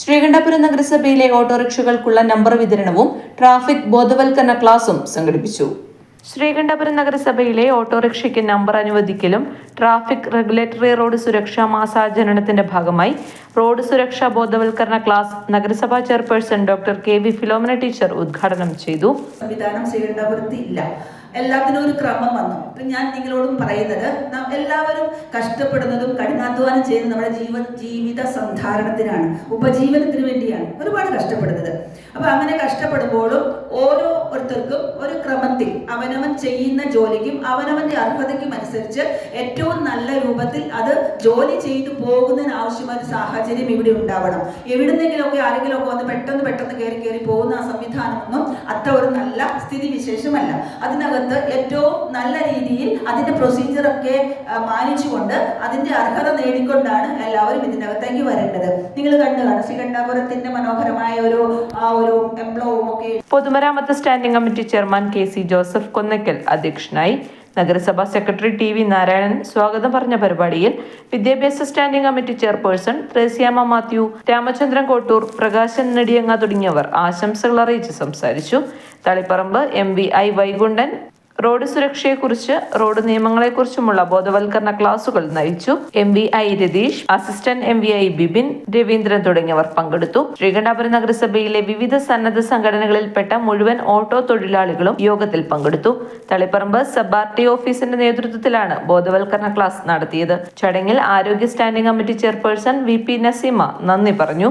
ശ്രീകണ്ഠപുരം നഗരസഭയിലെ ഓട്ടോറിക്ഷകൾക്കുള്ള നമ്പർ വിതരണവും ട്രാഫിക് ബോധവൽക്കരണ ക്ലാസും സംഘടിപ്പിച്ചു. ശ്രീകണ്ഠപുരം നഗരസഭയിലെ ഓട്ടോറിക്ഷയ്ക്ക് നമ്പർ അനുവദിക്കലും ട്രാഫിക് റെഗുലേറ്ററി റോഡ് സുരക്ഷാ മാസാചരണത്തിന്റെ ഭാഗമായി റോഡ് സുരക്ഷാ ബോധവൽക്കരണ ക്ലാസ് നഗരസഭാ chairperson doctor K V Philomina teacher ഉദ്ഘാടനം ചെയ്തു. സംവിധാനം ശ്രീകണ്ഠപുരത്ത് ഇല്ല. എല്ലാത്തിനും ഒരു ക്രമം വന്നു. ഇപ്പം ഞാൻ നിങ്ങളോടും പറയുന്നത് നാം എല്ലാവരും കഷ്ടപ്പെടുന്നതും കഠിനാധ്വാനം ചെയ്യുന്നത് നമ്മുടെ ജീവ ജീവിത സന്ധാരണത്തിനാണ് ഉപജീവനത്തിന് വേണ്ടിയാണ്. ഒരുപാട് കഷ്ടപ്പെടുന്നത്. അപ്പൊ അങ്ങനെ കഷ്ടപ്പെടുമ്പോഴും ഓരോരുത്തർക്കും ഒരു ക്രമത്തിൽ അവനവൻ ചെയ്യുന്ന ജോലിക്കും അവനവന്റെ അർഹതയ്ക്കും അനുസരിച്ച് ഏറ്റവും നല്ല രൂപത്തിൽ അത് ജോലി ചെയ്തു പോകുന്നതിന് ആവശ്യമായ സാഹചര്യം ഇവിടെ ഉണ്ടാവണം. എവിടുന്നെങ്കിലുമൊക്കെ ആരെങ്കിലുമൊക്കെ വന്ന് പെട്ടെന്ന് പെട്ടെന്ന് കയറി കയറി പോകുന്ന ആ സംവിധാനമൊന്നും അത്ര ഒരു നല്ല സ്ഥിതി വിശേഷമല്ല അതിനകത്ത് ഏറ്റവും നല്ല രീതിയിൽ അതിന്റെ പ്രൊസീജിയറൊക്കെ മാനിച്ചുകൊണ്ട് അതിന്റെ അർഹത നേടിക്കൊണ്ടാണ് എല്ലാവരും ഇതിനകത്തേക്ക് വരേണ്ടത്. നിങ്ങൾ കണ്ടു കാണും ശ്രീകണ്ഠാപുരത്തിന്റെ മനോഹരമായ ഒരു ആ ഒരു ഒക്കെ പൊതുമരാമത്ത് standing committee chairman K C Joseph Konnakkal അധ്യക്ഷനായി. നഗരസഭാ സെക്രട്ടറി ടി വി നാരായണൻ സ്വാഗതം പറഞ്ഞ പരിപാടിയിൽ വിദ്യാഭ്യാസ standing committee chairperson Thresiamma Mathew Ramachandran Kottoor Prakashan Nediyanga തുടങ്ങിയവർ ആശംസകൾ അറിയിച്ച് സംസാരിച്ചു. Taliparamba M V I Vaikundan road സുരക്ഷയെക്കുറിച്ച് റോഡ് നിയമങ്ങളെക്കുറിച്ചുമുള്ള ബോധവൽക്കരണ ക്ലാസുകൾ നയിച്ചു M V I Ratheesh assistant M V I Bibin Raveendran തുടങ്ങിയവർ പങ്കെടുത്തു. ശ്രീകണ്ഠാപുരം നഗരസഭയിലെ വിവിധ സന്നദ്ധ സംഘടനകളിൽപ്പെട്ട മുഴുവൻ ഓട്ടോ തൊഴിലാളികളും യോഗത്തിൽ പങ്കെടുത്തു. തളിപ്പറമ്പ് സബ് ആർ ടി ഓഫീസിന്റെ നേതൃത്വത്തിലാണ് ബോധവൽക്കരണ ക്ലാസ് നടത്തിയത്. ചടങ്ങിൽ ആരോഗ്യ standing committee chairperson V P Naseema നന്ദി പറഞ്ഞു.